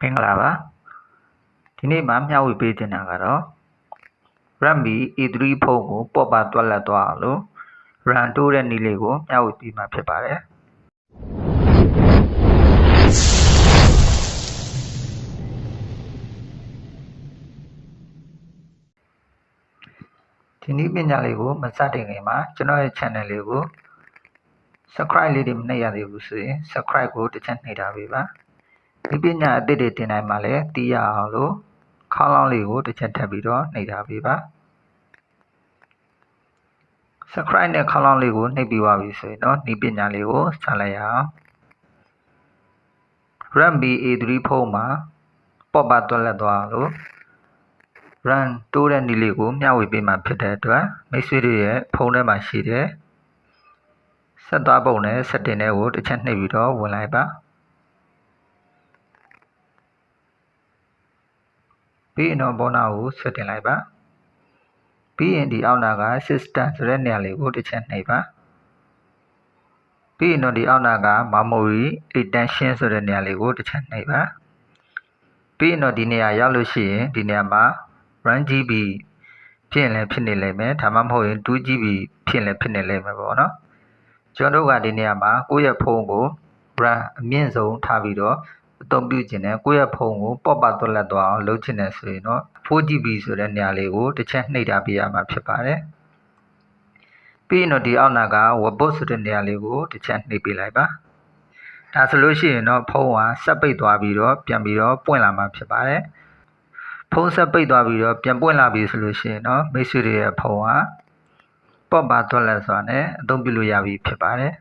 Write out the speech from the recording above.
မင်္ဂလာပါဒီနေ့မှာမျှဝေပေးချင်တာကတော့ Redmi A3 ဖုန်းကိုပေါ့ပါတွက်လက်သွားအောင်လို့ RAM တိုးတဲ့နည်းလေးကိုမျှဝေပေးမှာဖြစ်ပါတယ်ဒီနည်းပညာလေးကိုမစတင်ခင်မှာကျွန်တော်ရဲ့ channel လေးကို subscribe လေးတွေမနှိပ်ရသေးဘူးဆိုရင် subscribe ကိုတစ်ချက်နှိပ်ထားပေးပါ ဒီပညာအသစ်တွေတင်တိုင်းမှာလည်းတီးရအောင်လို့ခေါင်းလောင်းလေးကိုတစ်ချက်ထပ်ပြီးတော့နှိပ်ထားပေးပါ subscribe နဲ့ခေါင်းလောင်းလေးကိုနှိပ်ပြီးသွားပြီဆိုရင်တော့ဒီပညာလေးကိုစလိုက်ရအောင် Redmi A3 ဖုန်းမှာပေါ့ပါတွက်လက်သွားအောင်လို့ run တိုးတဲ့နည်းလေးကိုမျှဝေပေးမှာဖြစ်တဲ့အတွက်မိတ်ဆွေတွေရဲ့ဖုန်းထဲမှာရှိတဲ့ဆက်သွားပုံနဲ့ဆက်တင်တဲ့ကိုတစ်ချက်နှိပ်ပြီးတော့ဝင်လိုက်ပါ ပြီးရင်တော့ဘောနာကိုဆက်တင်လိုက်ပါပြီးရင်ဒီအောက်နာက system ဆိုတဲ့နေရာလေးကိုတစ်ချက်နှိပ်ပါပြီးရင်တော့ဒီအောက်နာက memory extension ဆိုတဲ့နေရာလေးကိုတစ်ချက်နှိပ်ပါပြီးရင်တော့ဒီနေရာရောက်လို့ရှိရင်ဒီနေရာမှာ 1GB ဖြစ်ရင်လည်းဖြစ်နေလိမ့်မယ်ဒါမှမဟုတ်ရင် 2GB ဖြစ်ရင်လည်းဖြစ်နေလိမ့်မယ်ပေါ့နော်ကျွန်တော်တို့ကဒီနေရာမှာကိုယ့်ရဲ့ဖုန်းကို RAM အမြင့်ဆုံးထားပြီးတော့ အသုံးပြုခြင်းနဲ့ကိုယ့်ရဲ့ဖုန်းကိုပေါ့ပါသွက်လက်သွားအောင်လုပ်ချင်တယ်ဆိုရင်တော့ 4GB ဆိုတဲ့နေရာလေးကိုတစ်ချက်နှိပ်ထားပေးရမှာဖြစ်ပါတယ်ပြီးရင်တော့ဒီအောက်နာက webbook ဆိုတဲ့နေရာလေးကိုတစ်ချက်နှိပ်ပေးလိုက်ပါဒါဆိုလို့ရှိရင်တော့ဖုန်းကစက်ပိတ်သွားပြီးတော့ပြန်ပြီးတော့ပွင့်လာမှာဖြစ်ပါတယ်ဖုန်းဆက်ပိတ်သွားပြီးတော့ပြန်ပွင့်လာပြီဆိုလို့ရှိရင်တော့မိတ်ဆွေတွေရဲ့ဖုန်းကပေါ့ပါသွက်လက်စွာနဲ့အသုံးပြုလို့ရပြီဖြစ်ပါတယ်